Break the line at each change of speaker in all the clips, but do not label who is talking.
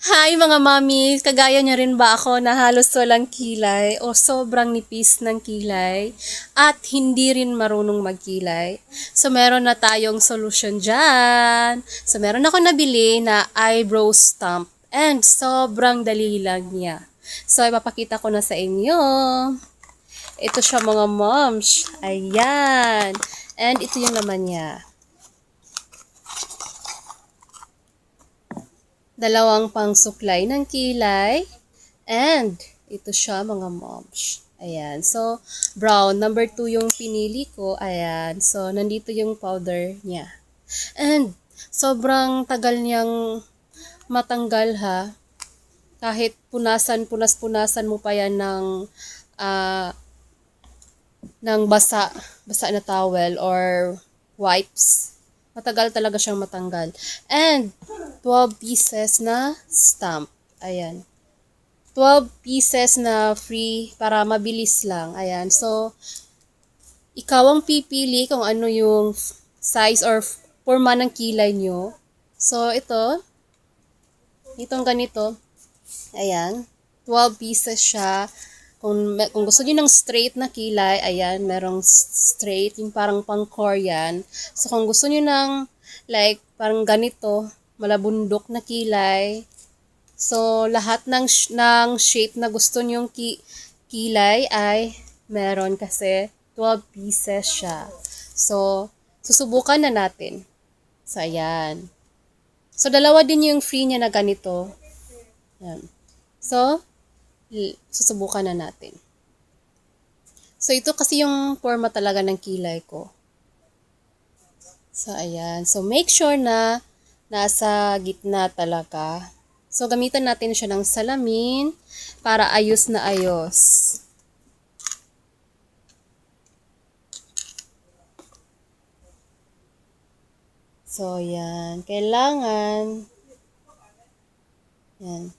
Hi mga mami, kagaya niya rin ba ako na halos walang kilay o sobrang nipis ng kilay at hindi rin marunong magkilay? So meron na tayong solution dyan. So meron ako nabili na eyebrow stamp and sobrang dali lang niya. So ipapakita ko na sa inyo. Ito siya mga moms. Ayan. And ito yung laman niya. Dalawang pang suklay ng kilay, and ito siya mga moms. Ayan. So, brown. Number 2 yung pinili ko. Ayan. So, nandito yung powder niya. And, sobrang tagal niyang matanggal ha. Kahit punasan, punas-punasan mo pa yan ng, ah, ng basa, basa na towel or wipes. Matagal talaga siyang matanggal. And, 12 pieces na stamp. Ayan. 12 pieces na free para mabilis lang. Ayan. So, ikaw ang pipili kung ano yung size or forma ng kilay nyo. So, ito. Itong ganito. Ayan. 12 pieces siya. Kung, kung gusto niyo ng straight na kilay, ayan, merong straight, yung parang pang Korean. So, kung gusto niyo ng, like, parang ganito, malabundok na kilay. So, lahat ng, ng shape na gusto nyong ki- kilay ay meron kasi 12 pieces siya. So, susubukan na natin. So, ayan. So, dalawa din yung free niya na ganito. Ayan. So, susubukan na natin. So, ito kasi yung forma talaga ng kilay ko. So, ayan. So, make sure na nasa gitna talaga. So, gamitan natin siya ng salamin para ayos na ayos. So, yan. Kailangan. Yan.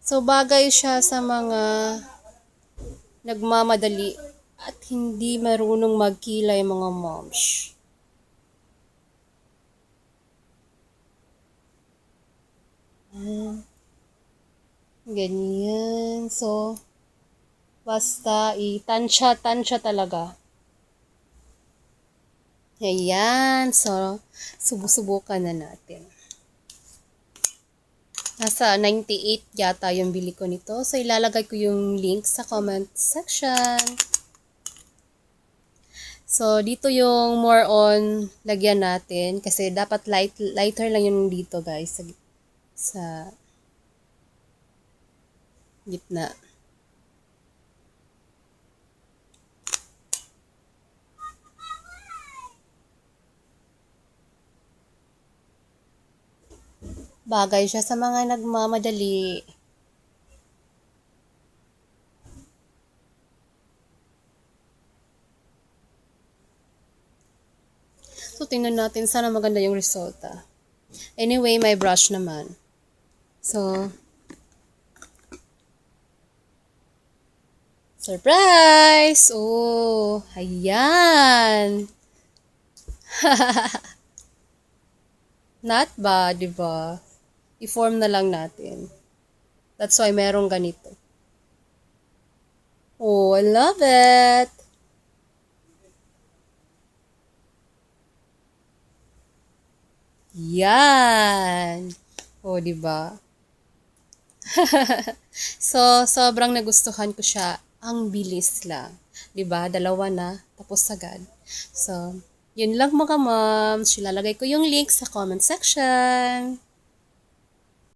So, bagay siya sa mga nagmamadali at hindi marunong magkilay mga moms. Ayan. Ganyan. So, basta itansya-tansya talaga. Ayan. So, subusubukan na natin. Nasa 98 yata yung bili ko nito. So, ilalagay ko yung link sa comment section. So, dito yung more on lagyan natin. Kasi dapat light, lighter lang yung dito, guys. Sa, sa gitna. Bagay siya sa mga nagmamadali. So, tingnan natin. Sana maganda yung resulta. Anyway, may brush naman. So, surprise! Oh, ayan! Not bad, di ba? I-form na lang natin. That's why merong ganito. Oh, I love it! Yan. O, di ba? so, sobrang nagustuhan ko siya. Ang bilis lang. Di ba? Dalawa na. Tapos agad. So, yun lang mga moms. Ilalagay ko yung link sa comment section.